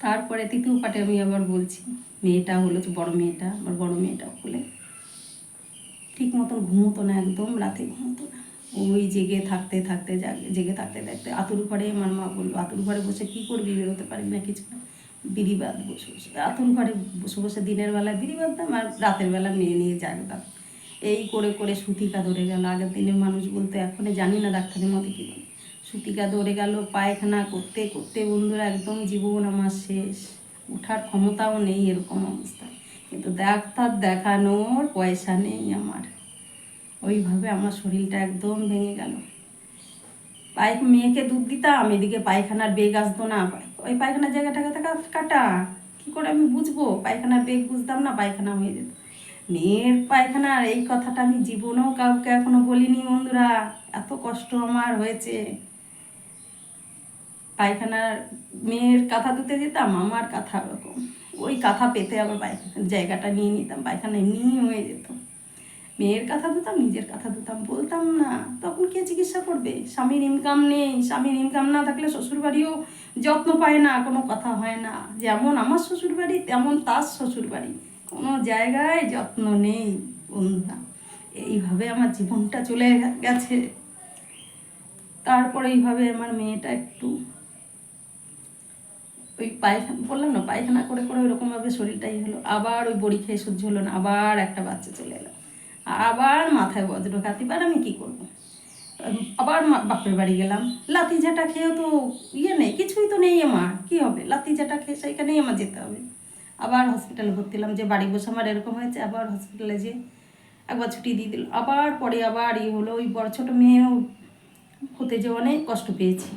তারপরে তৃতীয় পাটে আমি আবার বলছি, মেয়েটা হলো যে বড় মেয়েটা, আমার বড় মেয়েটা হলে ঠিক মতন ঘুমোতো না একদম, রাতে ঘুমোতো না। ওই জেগে থাকতে থাকতে জাগে, জেগে থাকতে থাকতে আতুর ঘরে আমার মা বলল, আতুর ঘরে বসে কী করবি? বেরোতে পারবি না কিছু না। বিড়ি বসে বসে, আতুর ঘরে বসে বসে দিনের বেলা বিড়ি বাঁধতাম আর রাতের বেলা মেয়ে নিয়ে জাগতাম। এই করে করে সুতিকা ধরে গেল। আগের দিনের মানুষ বলতে, এখনই জানি না ডাক্তারের মতো কী বলে। সুতিকা ধরে গেল, পায়খানা করতে করতে বন্ধুরা একদম জীবন আমার শেষ। ওঠার ক্ষমতাও নেই এরকম অবস্থায় কিন্তু ডাক্তার দেখানোর পয়সা নেই আমার। ওইভাবে আমার শরীরটা একদম ভেঙে গেল। পায় মেয়েকে দুধ দিতাম, এদিকে পায়খানার বেগ আসতো না। ওই পায়খানার জায়গাটা কাটা। কি করে আমি বুঝব? পায়খানার বেগ বুঝতাম না, পায়খানা হয়ে যেত। মেয়ের পায়খানার এই কথাটা আমি জীবনেও কাউকে এখনও বলিনি বন্ধুরা। এত কষ্ট আমার হয়েছে। পায়খানার মেয়ের কাঁথা ধুতে যেতাম, আমার কাঁথা ওরকম। ওই কাঁথা পেতে আবার পায়খানার জায়গাটা নিয়ে নিতাম, পায়খানা এমনিই হয়ে যেত। মেয়ের কথা ধুতাম, নিজের কথা ধুতাম, বলতাম না, তখন কে চিকিৎসা করবে? স্বামীর ইনকাম নেই, স্বামীর ইনকাম না থাকলে শ্বশুরবাড়িও যত্ন পায় না, কোনো কথা হয় না। যেমন আমার শ্বশুরবাড়ি, তেমন তার শ্বশুরবাড়ি। কোনো জায়গায় যত্ন নেই, বন্ধুরা। এইভাবে আমার জীবনটা চলে গেছে। তারপরে এইভাবে আমার মেয়েটা একটু ওই পায়খানা, বললাম না, পায়খানা করে করে ওইরকমভাবে শরীরটাই হলো। আবার ওই বড়ি খেয়ে সহ্য হলো না, আবার একটা বাচ্চা চলে এলো। আবার মাথায় বজ্রঘাত এবার আমি কী করব? আবার বাপের বাড়ি গেলাম। লাতি ঝাঁটা খেয়েও তো ইয়ে নেই, কিছুই তো নেই আমার, কী হবে? লাতি ঝাঁটা খেয়ে সেইখানেই আমার যেতে হবে। আবার হসপিটালে ভর্তি হলাম যে বাড়ি বসে আমার এরকম হয়েছে, আবার হসপিটালে যে একবার ছুটি দিয়ে দিল। আবার পরে আবার ইয়ে হলো, ওই বড় ছোটো মেয়েও হতে যে অনেক কষ্ট পেয়েছি।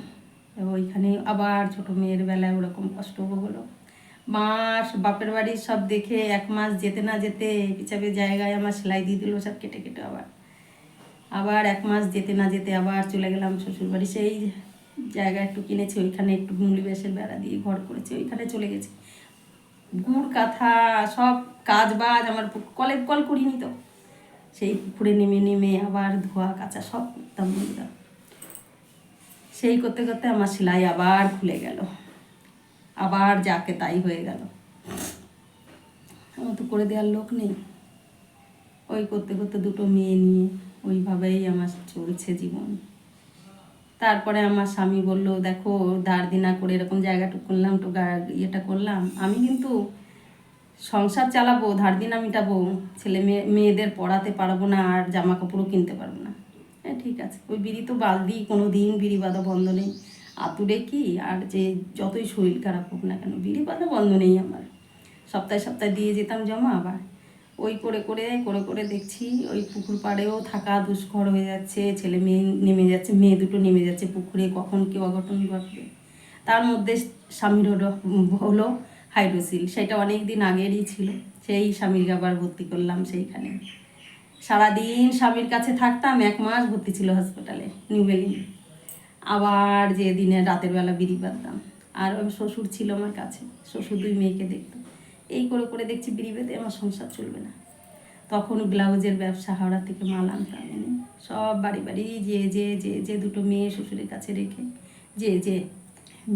ওইখানে আবার ছোট মেয়ের বেলায় ওরকম কষ্ট হলো। মাস, বাপের বাড়ির সব দেখে এক মাস যেতে না যেতে পিছাবে জায়গায় আমার সেলাই দিয়ে দিল, সব কেটে কেটে আবার। আবার এক মাস যেতে না যেতে আবার চলে গেলাম শ্বশুর বাড়ি সেই জায়গা একটু কিনেছি, ওইখানে একটু মুলি বেশের বেড়া দিয়ে ঘর করেছি, ওইখানে চলে গেছি। গুড়, কাঁথা, সব কাজ বাজ আমার কলে কল করিনি তো। সেই পুকুরে নেমে নেমে আবার ধোয়া, কাচা সব করতাম বন্ধুরা সেই করতে করতে আমার সেলাই আবার খুলে গেল। আবার যাকে তাই হয়ে গেল। আমার তো করে দেওয়ার লোক নেই। ওই করতে করতে দুটো মেয়ে নিয়ে ওইভাবেই আমার চলছে জীবন। তারপরে আমার স্বামী বলল, দেখো দাঁড় দিনা করে এরকম জায়গাটুকু করলাম গা- ইয়েটা করলাম। আমি কিন্তু সংসার চালাবো, ধার দিনা মিটাবো, ছেলে মেয়ে, মেয়েদের পড়াতে পারব না আর জামা কাপড়ও কিনতে পারব না। হ্যাঁ ঠিক আছে। ওই বিড়ি তো বালদি কোনো দিন বিড়ি বাঁধা বন্ধ নেই। আতুরে কি? আর যে যতই শরীর খারাপ হোক না কেন, বিড়ি বাঁধা বন্ধ নেই আমার। সপ্তাহে সপ্তাহে দিয়ে যেতাম জমা আবার। ওই করে করে করে করে দেখছি, ওই পুকুর পাড়েও থাকা দুষ্কর হয়ে যাচ্ছে, ছেলে মেয়ে নেমে যাচ্ছে, মেয়ে দুটো নেমে যাচ্ছে পুকুরে, কখন কি অঘটন ঘটবে? তার মধ্যে স্বামীর হলো হলো হাইড্রোসিল সেটা অনেক দিন আগেরই ছিল। সেই স্বামীর আবার ভর্তি করলাম সেইখানে। সারাদিন স্বামীর কাছে থাকতাম, এক মাস ভর্তি ছিল হসপিটালে নিউ বেলিং আবার যে দিনে রাতের বেলা বিড়ি বাঁধতাম। আর শ্বশুর ছিল আমার কাছে, শ্বশুর দুই মেয়েকে দেখতো। এই করে করে দেখছি বিড়ি বেঁধে আমার সংসার চলবে না। তখন ব্লাউজের ব্যবসা হাওড়া থেকে মাল আনতাম এনে সব বাড়ি বাড়ি যে যে যে যে দুটো মেয়ে শ্বশুরের কাছে রেখে যে যে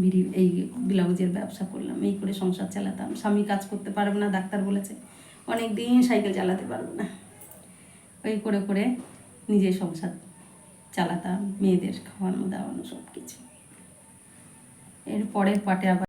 বিড়ি, এই ব্লাউজের ব্যবসা করলাম। এই করে সংসার চালাতাম। স্বামী কাজ করতে পারবে না, ডাক্তার বলেছে। অনেক দিন সাইকেল চালাতে পারব না। ওই করে করে নিজের সংসার চালাতাম, মেয়েদের খাওয়ানো দাওয়ানো সব কিছু এর পরের পাটে আবার